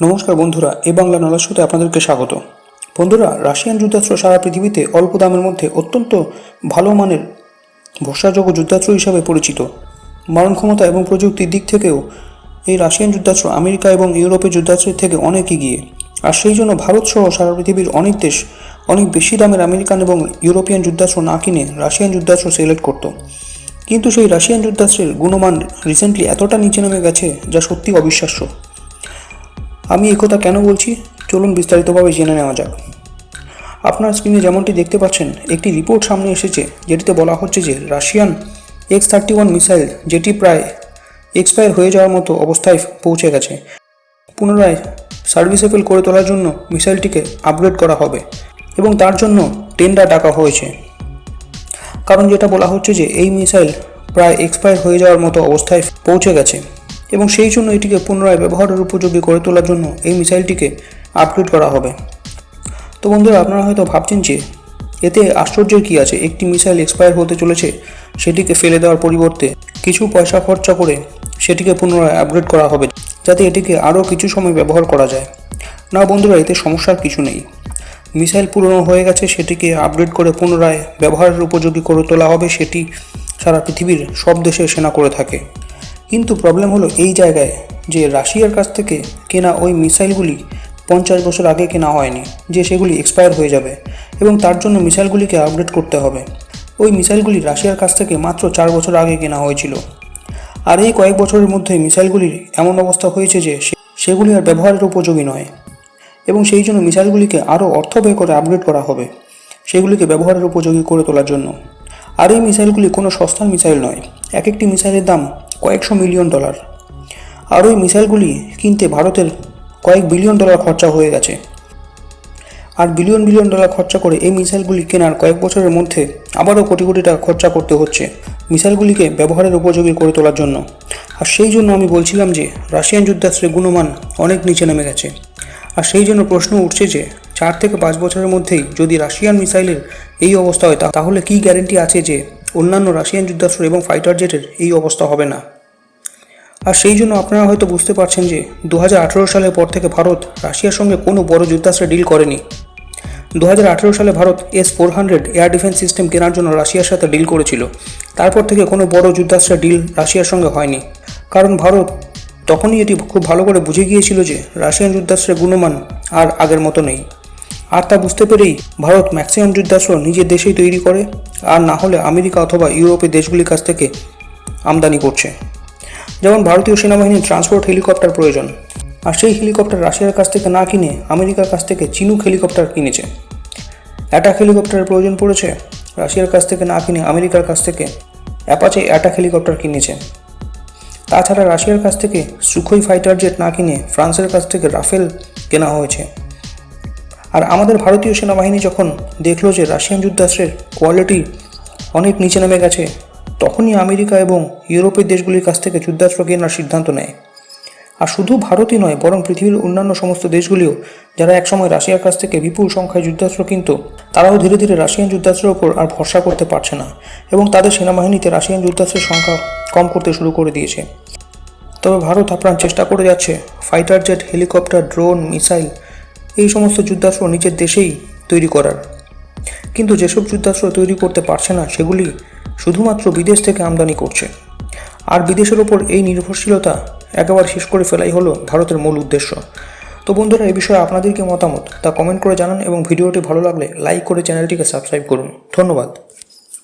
নমস্কার বন্ধুরা, এ বাংলা নলাশোতে আপনাদেরকে স্বাগত। বন্ধুরা, রাশিয়ান যুদ্ধাস্ত্র সারা পৃথিবীতে অল্প দামের মধ্যে অত্যন্ত ভালো মানের ভরসাযোগ্য যুদ্ধাস্ত্র হিসাবে পরিচিত। মারণ ক্ষমতা এবং প্রযুক্তির দিক থেকেও এই রাশিয়ান যুদ্ধাস্ত্র আমেরিকা এবং ইউরোপের যুদ্ধাস্ত্রের থেকে অনেক এগিয়ে। আর সেই জন্য ভারত সহ সারা পৃথিবীর অনেক দেশ অনেক বেশি দামের আমেরিকান এবং ইউরোপিয়ান যুদ্ধাস্ত্র না কিনে রাশিয়ান যুদ্ধাস্ত্র সিলেক্ট করতো। কিন্তু সেই রাশিয়ান যুদ্ধাস্ত্রের গুণমান রিসেন্টলি এতটা নিচে নেমে গেছে যা সত্যি অবিশ্বাস্য। আমি একথা কেন বলছি? চলুন বিস্তারিতভাবে জেনে নেওয়া যাক। আপনার স্ক্রিনে যেমনটি দেখতে পাচ্ছেন, একটি রিপোর্ট সামনে এসেছে, যেটিতে বলা হচ্ছে যে Russian X thirty one missile, যেটি প্রায় এক্সপায়ার হয়ে যাওয়ার মতো অবস্থায় পৌঁছে গেছে, পুনরায় সার্ভিসেবল করে তোলার জন্য মিসাইলটিকে আপগ্রেড করা হবে এবং তার জন্য টেন্ডার ডাকা হয়েছে। কারণ যেটা বলা হচ্ছে যে এই মিসাইল প্রায় এক্সপায়ার হয়ে যাওয়ার মতো অবস্থায় পৌঁছে গেছে। এবং সেই জন্য এটিকে পুনরায় ব্যবহারের উপযোগী করে তোলার জন্য এই মিসাইলটিকে আপগ্রেড করা হবে। তো বন্ধুরা, আপনারা হয়তো ভাবছেন যে এতে আশ্চর্যের কী আছে? একটি মিসাইল এক্সপায়ার হতে চলেছে, সেটিকে ফেলে দেওয়ার পরিবর্তে কিছু পয়সা খরচা করে সেটিকে পুনরায় আপগ্রেড করা হবে, যাতে এটিকে আরও কিছু সময় ব্যবহার করা যায়। না বন্ধুরা, এতে সমস্যার কিছু নেই। মিসাইল পুরনো হয়ে গেছে, সেটিকে আপগ্রেড করে পুনরায় ব্যবহারের উপযোগী করে তোলা হবে, সেটি সারা পৃথিবীর সব দেশে সেনা করে থাকে। কিন্তু প্রবলেম হলো এই জায়গায় যে রাশিয়ার কাছ থেকে কেনা ওই মিসাইলগুলি পঞ্চাশ বছর আগে কেনা হয়নি, যে সেগুলি এক্সপায়ার হয়ে যাবে এবং তার জন্য মিসাইলগুলিকে আপগ্রেড করতে হবে। ওই মিসাইলগুলি রাশিয়ার কাছ থেকে মাত্র চার বছর আগে কেনা হয়েছিল। আর এই কয়েক বছরের মধ্যে মিসাইলগুলির এমন অবস্থা হয়েছে যে সেগুলি আর ব্যবহারের উপযোগী নয় এবং সেই জন্য মিসাইলগুলিকে আরও অর্থ ব্যয় করে আপগ্রেড করা হবে, সেগুলিকে ব্যবহারের উপযোগী করে তোলার জন্য। আর এই মিসাইলগুলি কোনো সস্তার মিসাইল নয়। এক একটি মিসাইলের দাম কয়েকশো মিলিয়ন ডলার। আর ওই মিসাইলগুলি কিনতে ভারতের কয়েক বিলিয়ন ডলার খরচা হয়ে গেছে। আর বিলিয়ন বিলিয়ন ডলার খরচা করে এই মিসাইলগুলি কেনার কয়েক বছরের মধ্যে আবারও কোটি কোটি টাকা খরচা করতে হচ্ছে মিসাইলগুলিকে ব্যবহারের উপযোগী করে তোলার জন্য। আর সেই জন্য আমি বলছিলাম যে রাশিয়ান যুদ্ধাস্ত্রের গুণমান অনেক নিচে নেমে গেছে। আর সেই জন্য প্রশ্ন উঠছে যে চার থেকে পাঁচ বছরের মধ্যেই যদি রাশিয়ান মিসাইলের এই অবস্থা হয় তাহলে কি গ্যারেন্টি আছে যে অন্যান্য রাশিয়ান যুদ্ধাস্ত্র এবং ফাইটার জেটের এই অবস্থা হবে না। আর সেই জন্য আপনারা হয়তো বুঝতে পারছেন যে দু হাজার আঠেরো সালের পর থেকে ভারত রাশিয়ার সঙ্গে কোনো বড় যুদ্ধাস্ত্রে ডিল করেনি। দু হাজার আঠেরো সালে Bharat S four hundred air defence system কেনার জন্য রাশিয়ার সাথে ডিল করেছিল। তারপর থেকে কোনো বড় যুদ্ধাস্ত্রের ডিল রাশিয়ার সঙ্গে হয়নি। কারণ ভারত তখনই এটি খুব ভালো করে বুঝে গিয়েছিল যে রাশিয়ান যুদ্ধাস্ত্রের গুণমান আর আগের মতো নেই। আর তা বুঝতে পেরেই ভারত ম্যাক্সিমাম যুদ্ধাস্ত্র নিজের দেশেই তৈরি করে, আর না হলে আমেরিকা অথবা ইউরোপের দেশগুলির কাছ থেকে আমদানি করছে। যেমন ভারতীয় সেনাবাহিনীর ট্রান্সপোর্ট হেলিকপ্টার প্রয়োজন, আর সেই হেলিকপ্টার রাশিয়ার কাছ থেকে না কিনে আমেরিকার কাছ থেকে চিনুক হেলিকপ্টার কিনেছে। অ্যাটাক হেলিকপ্টারের প্রয়োজন পড়েছে, রাশিয়ার কাছ থেকে না কিনে আমেরিকার কাছ থেকে অ্যাপাচে অ্যাটাক হেলিকপ্টার কিনেছে। তাছাড়া রাশিয়ার কাছ থেকে সুখোই ফাইটার জেট না কিনে ফ্রান্সের কাছ থেকে রাফেল কেনা হয়েছে। আর আমাদের ভারতীয় সেনাবাহিনী যখন দেখল যে রাশিয়ান যুদ্ধাস্ত্রের কোয়ালিটি অনেক নিচে নেমে গেছে, তখনই আমেরিকা এবং ইউরোপের দেশগুলির কাছ থেকে যুদ্ধাস্ত্র কেনার সিদ্ধান্ত নেয়। আর শুধু ভারতই নয়, বরং পৃথিবীর অন্যান্য সমস্ত দেশগুলিও, যারা একসময় রাশিয়ার কাছ থেকে বিপুল সংখ্যায় যুদ্ধাস্ত্র কিনত, তারাও ধীরে ধীরে রাশিয়ান যুদ্ধাস্ত্রের ওপর আর ভরসা করতে পারছে না এবং তাদের সেনাবাহিনীতে রাশিয়ান যুদ্ধাস্ত্রের সংখ্যা কম করতে শুরু করে দিয়েছে। তবে ভারত আপ্রাণ চেষ্টা করে যাচ্ছে fighter jet helicopter drone missile এই সমস্ত যুদ্ধাস্ত্র নিজের দেশেই তৈরি করার। কিন্তু যেসব যুদ্ধাস্ত্র তৈরি করতে পারছে না, সেগুলি শুধুমাত্র বিদেশ থেকে আমদানি করছে। আর বিদেশের ওপর এই নির্ভরশীলতা একেবারে শেষ করে ফেলাই হলো ভারতের মূল উদ্দেশ্য। তো বন্ধুরা এই বিষয়ে আপনাদেরকে মতামত তা কমেন্ট করে জানান এবং ভিডিওটি ভালো লাগলে লাইক করে চ্যানেলটিকে সাবস্ক্রাইব করুন। ধন্যবাদ।